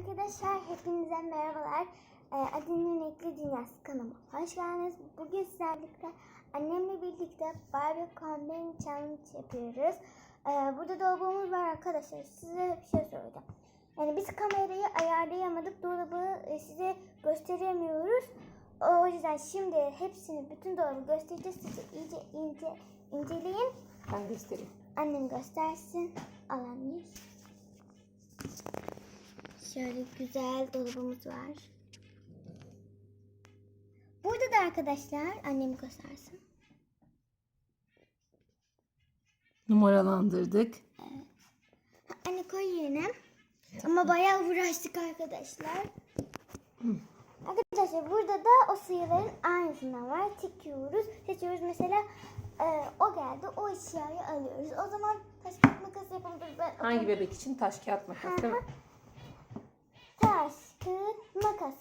Arkadaşlar hepinize merhabalar. Ee, Adinin Renkli Dünyası kanalıma hoş geldiniz. Bugün sizlerle birlikte annemle birlikte Barbie Combine Challenge yapıyoruz. Ee, burada dolabımız var arkadaşlar. Size bir şey söyleyeceğim. Yani biz kamerayı ayarlayamadık. Dolabı e, size gösteremiyoruz. O yüzden şimdi hepsini, bütün dolabı göstereceğiz. Size iyice ince, inceleyin. Ben göstereyim. Annem göstersin. Alan Şöyle güzel dolabımız var. Burada da arkadaşlar annem göstersin. Numaralandırdık. Ha, Anne koy yerine. Ama bayağı uğraştık arkadaşlar. Arkadaşlar burada da o sayıların aynısından var. Tıklıyoruz. Seçiyoruz mesela e, o geldi. O eşyayı alıyoruz. O zaman taş kağıt makas yapalım. Dur, Ben Hangi bebek için taş kağıt makas değil mi? Taş, kağıt, makas.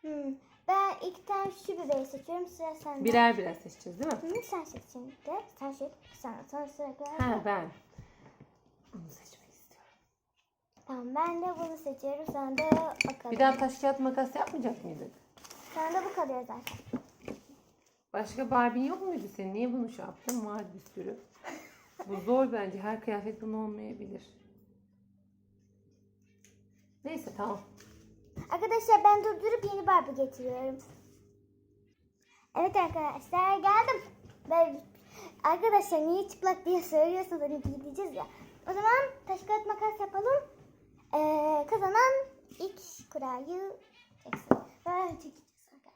Hmm. Ben ilk tane şu bebeği seçiyorum. Sıra sende. Birer birer seçeceğiz değil mi? Hı, sen seç şimdi. Sen seç. Sen sonra sıra gel. Ha ben. Bunu seçmek istiyorum. Tamam ben de bunu seçiyorum. Sen de bakalım. Bir daha taş kağıt makas yapmayacak mıydık? Sen de bu kalıyor zaten. Başka Barbie yok muydu senin? Niye bunu şey yaptın? Var bir sürü. Bu zor bence. Her kıyafet bunun olmayabilir. Neyse tamam. Arkadaşlar ben durdurup yeni Barbie getiriyorum. Evet arkadaşlar geldim. Ben, arkadaşlar niye çıplak diye söylüyorsunuz hani giydireceğiz ya. O zaman taş kağıt makas yapalım. Ee, kazanan ilk kurayı çeksin. Böyle çekeceğiz arkadaşlar.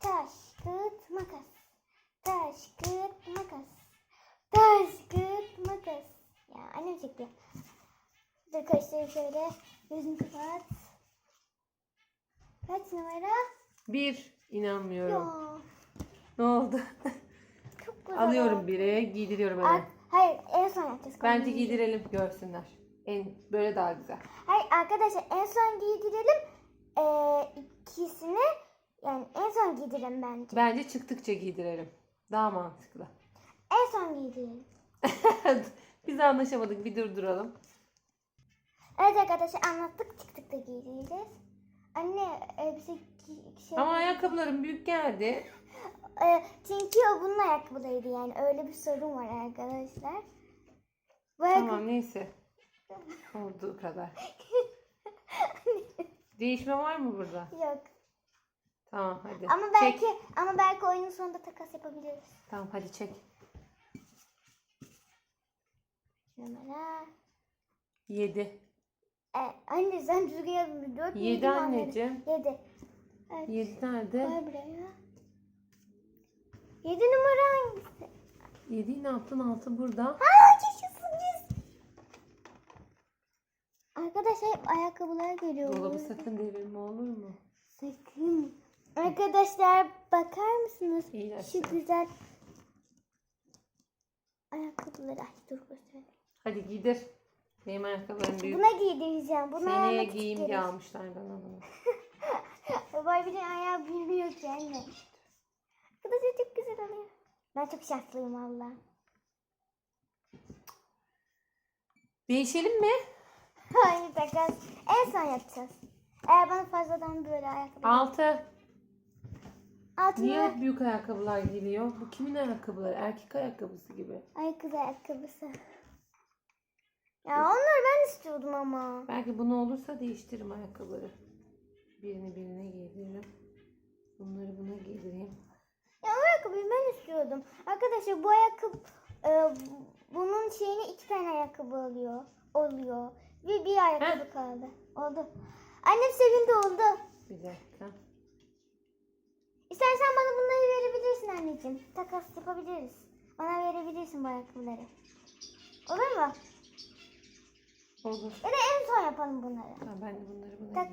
Taş kağıt makas. Taş kağıt makas. Taş kağıt makas. Ya annem çekti. Dur karıştırayım şöyle. Gözünü kapat. Kaç numara? Bir. İnanmıyorum. Yo. Ne oldu? Çok güzel. Alıyorum biri. Giydiriyorum Ar- hemen. hayır en son yapacağız. Bence kombini. giydirelim görsünler. En böyle daha güzel. Hayır arkadaşlar en son giydirelim. Ee, ikisini yani en son giydirelim bence. Bence çıktıkça giydirelim. Daha mantıklı. En son giydirelim. Biz anlaşamadık. Bir durduralım. Evet arkadaşlar anlattık çıktık da giydireceğiz. Anne elbise gi- şey... Ama ayakkabılarım büyük geldi. Ee, çünkü o bunun ayakkabılarıydı yani öyle bir sorun var arkadaşlar. Bu ayakkabı- Tamam neyse. Olduğu kadar. Değişme var mı burada? Yok. Tamam hadi. Ama belki Çek. ama belki oyunun sonunda takas yapabiliriz. Tamam hadi çek. Numara. 7. E, anne sen düzgün 4 7 anneciğim. 7. Evet. 7 nerede? Koy buraya. 7 numara hangisi? 7'yi ne yaptın? 6 burada. Ha yaşasın. Arkadaşlar hep ayakkabılar geliyor. Dolabı sakın devirme olur mu? Sakın. Arkadaşlar bakar mısınız? İyi Şu yaşa. güzel ayakkabıları. Ay dur göstereyim. Hadi giydir. Benim ayakkabılarım büyük. Buna giydireceğim. Buna Seneye ayağıma giyeyim küçük diye gelir. almışlar bana bunu. Barbie'nin ayağı büyümüyor ki anne. Arkadaşlar çok güzel oluyor. Ben çok şanslıyım valla. Değişelim mi? Hayır takas. En son yapacağız. Eğer bana fazladan böyle ayakkabı. 6. Altına Niye hep büyük ayakkabılar geliyor? Bu kimin ayakkabıları? Erkek ayakkabısı gibi. ay kız ayakkabısı. Ya onları ben istiyordum ama. Belki bunu olursa değiştiririm ayakkabıları. Birini birine giydiririm. Bunları buna giydireyim. Ya o ayakkabıyı ben istiyordum. Arkadaşlar bu ayakkabı e, bunun şeyine iki tane ayakkabı oluyor. Oluyor. Ve bir ayakkabı Heh. kaldı. Oldu. Annem sevindi oldu. Bir dakika. İstersen bana bunları verebilirsin anneciğim. Takas yapabiliriz. Bana verebilirsin bu ayakkabıları. Olur mu? Olur. Ya da en son yapalım bunları. Ha, ben de bunları buna Tak.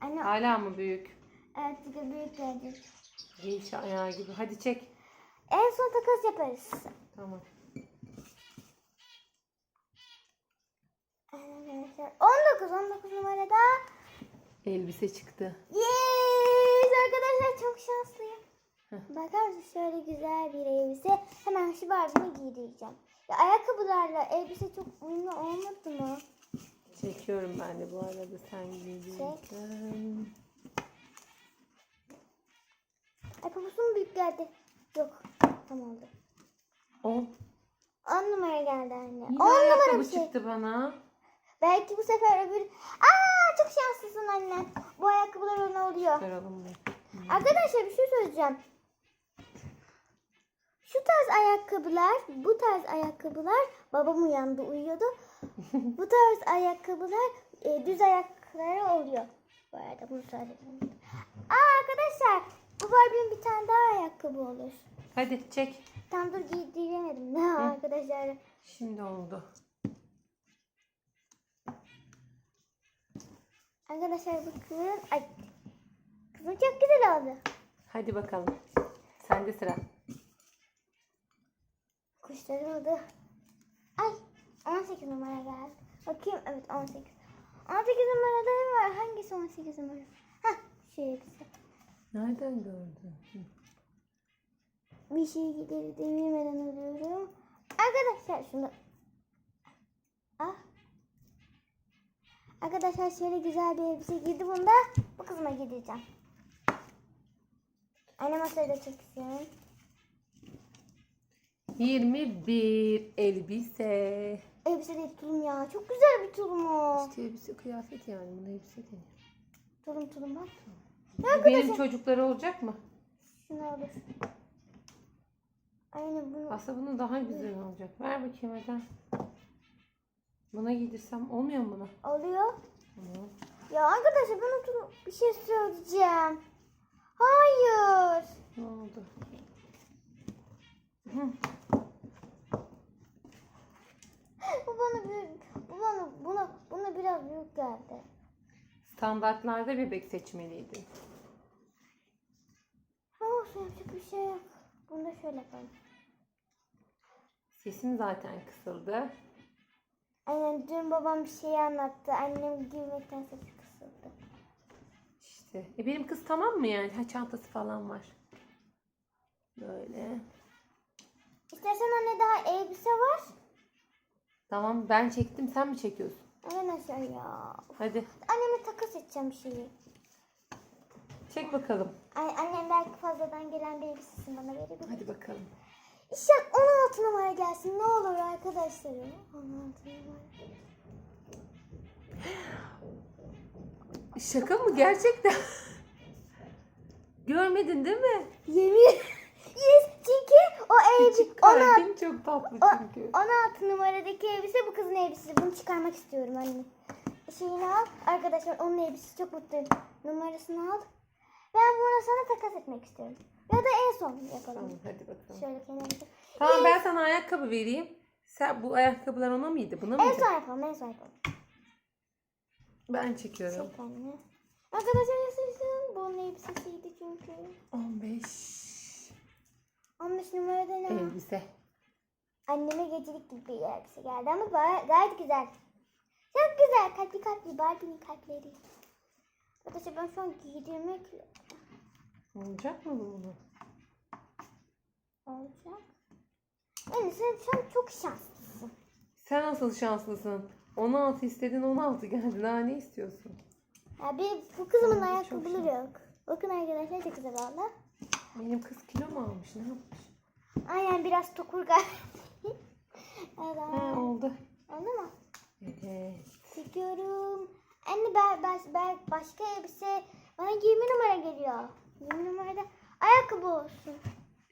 Anne Hala mı büyük? evet çünkü büyük gelecek. Giyş ayağı gibi. Hadi çek. En son takas yaparız. Tamam. Arkadaşlar 19 19 numarada. Elbise çıktı. Yes arkadaşlar çok şanslıyım. Bakar mısın şöyle güzel bir elbise. Hemen şu Barbie'ni giydireceğim. Ya ayakkabılarla elbise çok uyumlu olmadı mı? Çekiyorum ben de bu arada sen giydirirken. Ay poposu mu büyük geldi? Yok. Tam oldu. 10. 10 numara geldi anne. Yine 10 numara bir şey. çıktı bana. Belki bu sefer öbür... Aa çok şanslısın anne. Bu ayakkabılar ona oluyor. Çıkaralım mı? Arkadaşlar bir şey söyleyeceğim. Şu tarz ayakkabılar, bu tarz ayakkabılar, babam uyandı uyuyordu. bu tarz ayakkabılar e, düz ayakları oluyor. Bu arada bunu söyledim. Aa arkadaşlar bu Barbie'nin bir tane daha ayakkabı olur. Hadi çek. Tam dur giydiremedim daha arkadaşlar. Şimdi oldu. Arkadaşlar bakın. Ay. Kızım çok güzel oldu. Hadi bakalım. Sende sıra. Kuşlar oldu. Ay 18 numara geldi. Bakayım evet 18. 18 numarada ne var? Hangisi 18 numara? Hah elbise. Nereden gördün? Bir şey gideri devirmeden alıyorum. Arkadaşlar şunu. Ah. Arkadaşlar şöyle güzel bir elbise giydi bunda. Bu kızıma giydireceğim. Anne masayı da çok istiyorum. 21 elbise. Elbise değil tulum ya. Çok güzel bir tulum o. İşte elbise kıyafet yani. Buna elbise deniyor. Tulum tulum bak. Bu benim çocukları olacak mı? Şunu olur. Aynen bunu. Aslında bunun daha güzel olacak. Ver bakayım hadi. Buna giydirsem olmuyor mu buna? Oluyor. Tamam. Ya arkadaşlar ben oturup bir şey söyleyeceğim. Hayır. Ne oldu? Hı. Bu bana bir, bu bana buna buna biraz büyük geldi. Standartlarda bebek seçmeliydin. Ama olsun yapacak bir şey yok. Bunu da şöyle yapalım. Sesin zaten kısıldı. Aynen dün babam bir şey anlattı. Annem gülmekten sesi kısıldı. İşte. E benim kız tamam mı yani? Ha çantası falan var. Böyle. İstersen anne daha elbise var. Tamam ben çektim sen mi çekiyorsun? Arkadaşlar ya. Hadi Anneme takas edeceğim bir şeyi. çek bakalım. Ay, annem belki fazladan gelen bir elbisesini bana verebilir. Hadi bakalım. İnşallah 16 numara gelsin ne olur arkadaşlar. ya. 16 numara. Şaka mı gerçekten? Görmedin değil mi? Yemin. Yes çünkü o elbise Küçük 16, kalbin çok tatlı çünkü. 16 numaradaki elbise bu kızın elbisesi. Bunu çıkarmak istiyorum anne. Şeyini al. Arkadaşlar onun elbisesi çok mutluyum. Numarasını al. Ben bunu sana takas etmek istiyorum. Ya da en son yapalım. Tamam hadi bakalım. Şöyle kenarda. Tamam ben sana ayakkabı vereyim. Sen bu ayakkabılar ona mıydı? Buna En mıydı? son yapalım. En son yapalım. Ben çekiyorum. Çek anne. Arkadaşlar yaşasın. Bunun elbisesiydi çünkü. 15 15 numarada ne? elbise. Anneme gecelik gibi bir elbise geldi ama gay- gayet güzel. Çok güzel. Kalpli kalpli. Barbie'nin kalpleri. Arkadaşlar ben şu an giydirmek Olacak mı bu olacak. Yani sen an çok şanslısın. Sen nasıl şanslısın? 16 istedin 16 geldi. Daha ne istiyorsun? Ya bir, bu kızımın ayakkabıları yok. Bakın arkadaşlar çok güzel oldu. Benim kız kilo mu almış? Ne yapmış? Aynen biraz tokur galiba. evet. Ha, oldu. Oldu mu? Evet. Çekiyorum. Anne ben, ben, ben başka elbise bana 20 numara geliyor. 20 numarada ayakkabı olsun.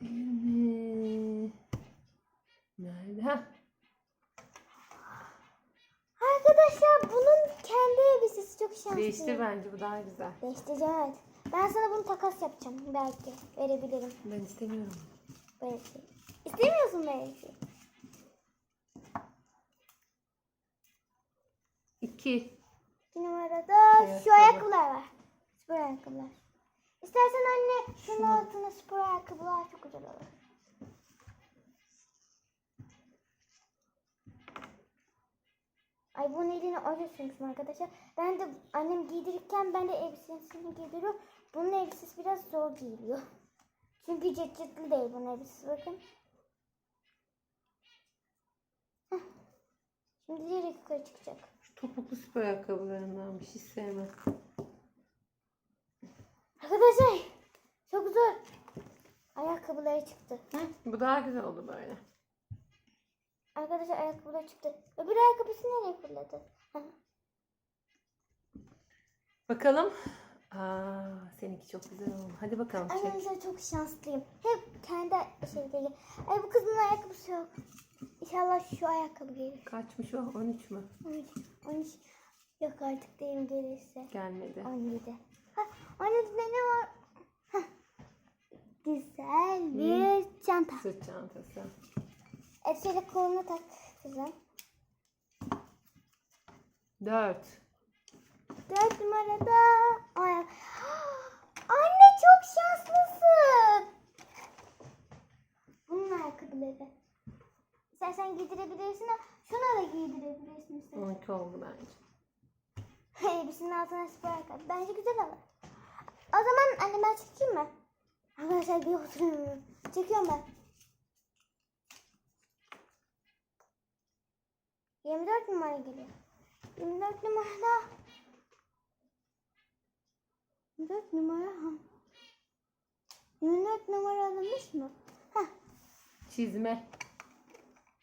20. Nerede? Ha, Arkadaşlar bunun kendi elbisesi çok şanslı. değiştir bence bu daha güzel. Değiştireceğim evet. Ben sana bunu takas yapacağım belki. Verebilirim Ben istemiyorum. elbiseyi. İstemiyorsun elbiseyi. 2. İki numarada Ayakkabı. şu ayakkabılar var. Spor ayakkabılar. İstersen anne şunun altına spor ayakkabılar çok güzel olur. Ay bunun eline oje sürmüşüm arkadaşlar. Ben de annem giydirirken ben de elbisesini giydiriyorum. Bunun elbisesi biraz zor giyiliyor. Çünkü cırtlı değil bunun elbisesi bakın. Heh. Şimdi direkt yukarı çıkacak. topuklu spor ayakkabılarındanmış. Hiç sevmem. Arkadaşlar çok zor. Ayakkabıları çıktı. Hı, bu daha güzel oldu böyle. Arkadaşlar ayakkabıları çıktı. Öbür ayakkabısı nereye fırladı? Bakalım. Aa, seninki çok güzel oldu. Hadi bakalım çek. Arkadaşlar çok şanslıyım. Hep kendi şeyleri. Ay bu kızın ayakkabısı yok. İnşallah şu ayakkabı gelir. Kaçmış o? 13 mü? 13, 13. Yok artık değil gelirse. Gelmedi. 17. Ha, 17'de ne var? Hah. Güzel bir çanta. Sırt çantası. Evet şöyle koluna tak kızım. 4. 4 numarada ayak. Anne çok şanslısın. Bunun ayakkabıları. İstersen giydirebilirsin şuna da giydirebilirsin istersen. 12 oldu bence. Elbisenin altına spor ayakkabı. Bence güzel olur. O zaman anne ben çekeyim mi? Arkadaşlar bir oturuyorum. Çekiyorum ben. 24 numara geliyor. 24 numarada. 24 numara ha. 24 numara alınmış mı? Heh. Çizme.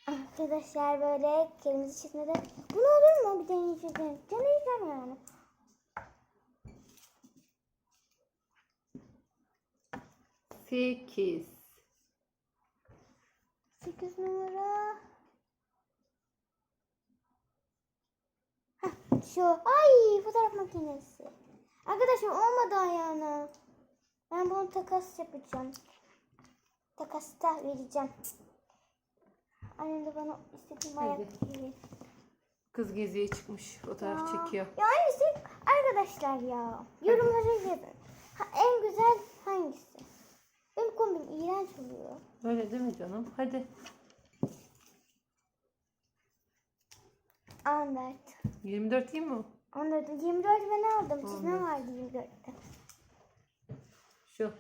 Arkadaşlar böyle kırmızı çizmede. Bu ne olur mu? Bir deneyeceğim. Deneyeceğim yani. Sekiz. 8 numara. Heh, şu. Ay fotoğraf makinesi. Arkadaşlar olmadı ayağına. Ben bunu takas yapacağım. Takasta vereceğim. Annem de bana istediğim Hadi. ayakkabıyı. Kız geziye çıkmış. Fotoğraf Ya. çekiyor. Ya hangisi? Arkadaşlar ya. Yorumlara yazın. Ha, en güzel hangisi? Benim kombin iğrenç oluyor. Öyle değil mi canım? Hadi. 14. 24 değil mi o? 14. 24 ben aldım. Çizme 14. vardı 24'te. Şu.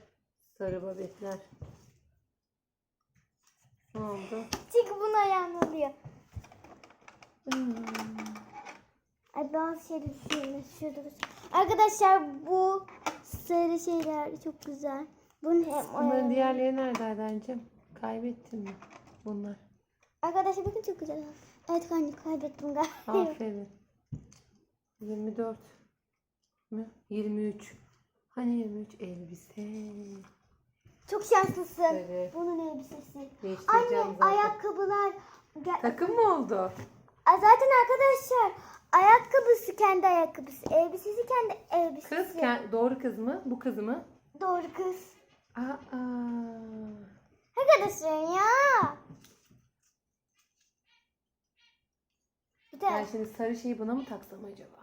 Sarı babetler. Ne oldu? Çünkü bunu ayağım oluyor. Hmm. Ay bazı şeyler düşüyor. Şurada dursun. Arkadaşlar bu sarı şeyler çok güzel. Bunun hem Bunların diğerleri nerede Adencim? Kaybettin mi? Bunlar. Arkadaşlar bakın çok güzel. Evet anne kaybettim galiba. Aferin. 24 mü? 23. Hani 23 elbise. Çok şanslısın. Evet. Bunun elbisesi. Değiştireceğim Anne zaten. ayakkabılar. Gel- Takım mı oldu? Zaten arkadaşlar ayakkabısı kendi ayakkabısı. Elbisesi kendi elbisesi. Kız ke- doğru kız mı? Bu kız mı? Doğru kız. Aa. Arkadaşlar ya. Bir de Ben şimdi sarı şeyi buna mı taksam acaba?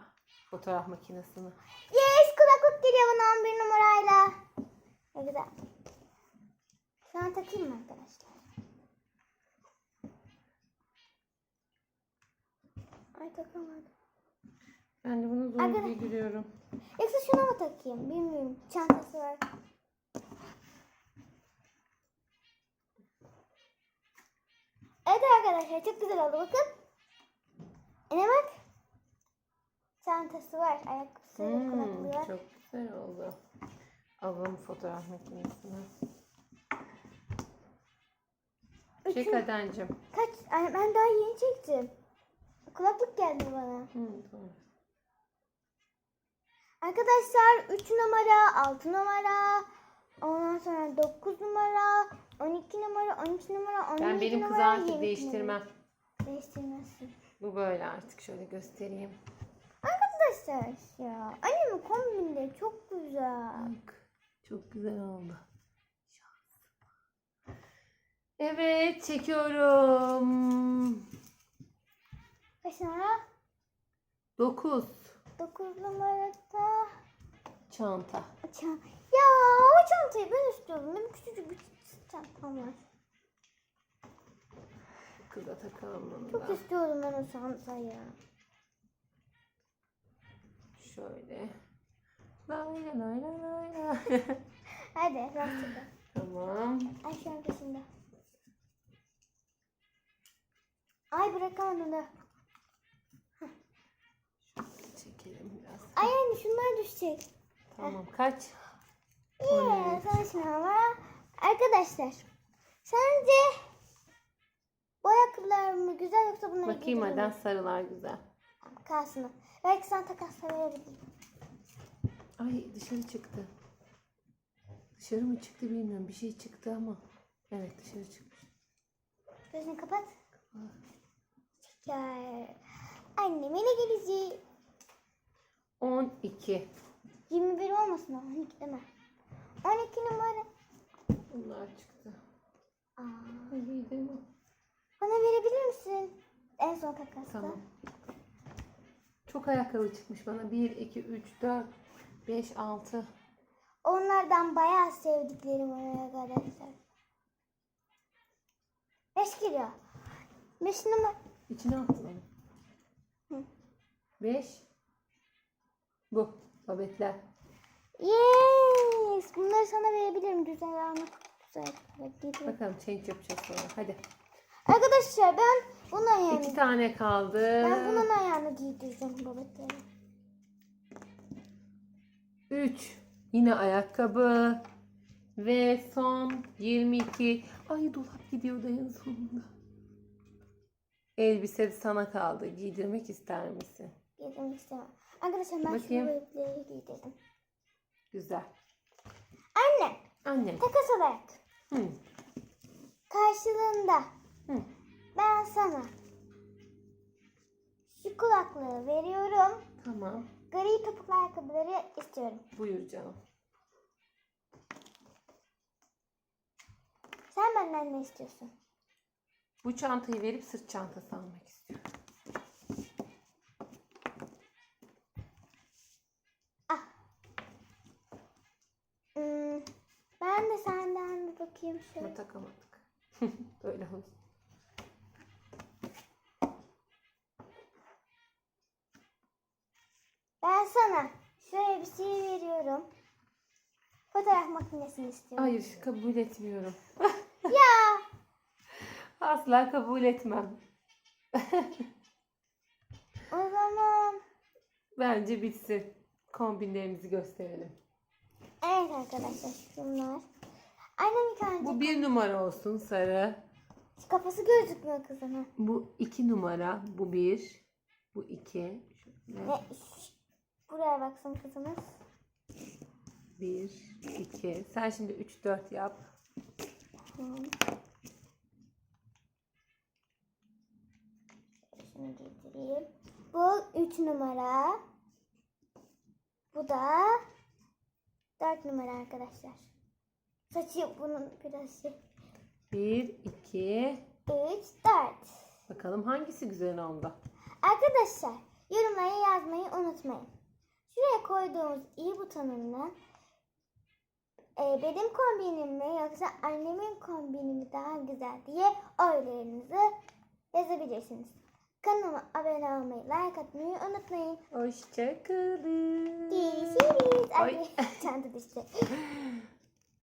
Fotoğraf makinesini. yes kulaklık geliyor bana 11 numarayla. Ne güzel. Şu an takayım mı arkadaşlar? Ay takamadım. Ben de bunu zor Arkadaş- giydiriyorum. Yoksa şuna mı takayım? Bilmiyorum. Çantası var. Evet arkadaşlar çok güzel oldu bakın. Ne bak. Çantası var. Ayakkabısı kulaklığı Hmm, var. çok güzel oldu. Alalım fotoğraf makinesini. Çek Üçün- Adencim. Kaç? Ay, ben daha yeni çektim. Kulaklık geldi bana. Hı, tamam. Arkadaşlar 3 numara, 6 numara, ondan sonra 9 numara, 12 numara, 13 numara, 17 Ben benim kızı numara, artık 22 değiştirmem. numara. Değiştirmezsin. Bu böyle artık. Şöyle göstereyim. Arkadaşlar ya annemin kombinleri çok güzel. Bak. Çok güzel oldu. Evet çekiyorum. Kaç numara? 9. 9 numarada. Çanta. Çan ya o çantayı ben istiyorum. Benim küçücük bir çantam var. Kıza takalım bunu Çok da. istiyorum ben o çantayı. Şöyle. Lay lay lay lay lay. Hadi rastgele. tamam. Ay şu peşinde. Ay da. Heh. çekelim biraz. Ay anne şunlar düşecek. Tamam kaç? Yeah, konuşma ama. Arkadaşlar sence bu ayakkabılar mı güzel yoksa bunları Bakayım hadi sarılar güzel. Kalsın. Belki sana takasla verebilirim. Ay dışarı çıktı. Dışarı mı çıktı bilmiyorum. Bir şey çıktı ama. Evet dışarı çıkmış. Gözünü kapat. Şeker. Annem yine gelecek. 12. 21 olmasın o. 12 deme. 12 numara. Bunlar çıktı. Aa, İyi değil mi? bana verebilir misin? En son takasla. Tamam. Çok ayakkabı çıkmış bana. 1, 2, 3, 4, 5, 6. Onlardan bayağı sevdiklerim var arkadaşlar. 5 kilo. 5 numara. İçine attın onu. Hı. 5. Bu. Babetler. Yes! Bunları sana verebilirim. Güzel anı. Güzel. Bakalım change yapacağız sonra. Hadi. Arkadaşlar ben bunun ayağını, İki tane kaldı. ben bunun ayağını giydireceğim babetleri. 3. Yine ayakkabı. Ve son 22. Ay dolap gidiyordu en sonunda. Elbise de sana kaldı. Giydirmek ister misin? Giydirmek istemem. Arkadaşlar ben şu Bakayım. babetleri giydirdim. Güzel. Anne Anne. takas olarak Hı. karşılığında Hı. Ben sana şu kulaklığı veriyorum. Tamam. Gri topuklu ayakkabıları istiyorum. Buyur canım. Sen benden ne istiyorsun? Bu çantayı verip sırt çantası almak istiyorum. Hmm, ben de senden bir bakayım şöyle. Ama takamadık. Böyle olsun. Ben sana şu elbiseyi veriyorum. Makinesini istiyorum. Hayır kabul etmiyorum. Ya Asla kabul etmem. o zaman Bence bitsin. Kombinlerimizi gösterelim. evet arkadaşlar şunlar. Annem ilk önce Bu bir numara olsun sarı. kafası gözükmüyor kızının. Bu iki numara. Bu bir. Bu iki. Şöyle. Ve buraya baksın kızımız. Bir, iki. Sen şimdi üç, dört yap. Hı. Şunu getireyim. Bu 3 numara. Bu da 4 numara arkadaşlar. Saçı bunun biraz şey. Bir, iki. 3, 4. Bakalım hangisi güzel oldu? Arkadaşlar yorumlara yazmayı unutmayın. Şuraya koyduğumuz i butonundan e, benim kombinim mi yoksa annemin kombini mi daha güzel diye oylarınızı yazabilirsiniz. Kanalıma abone olmayı, like atmayı unutmayın. Hoşçakalın. Görüşürüz. Ay. Çanta düştü.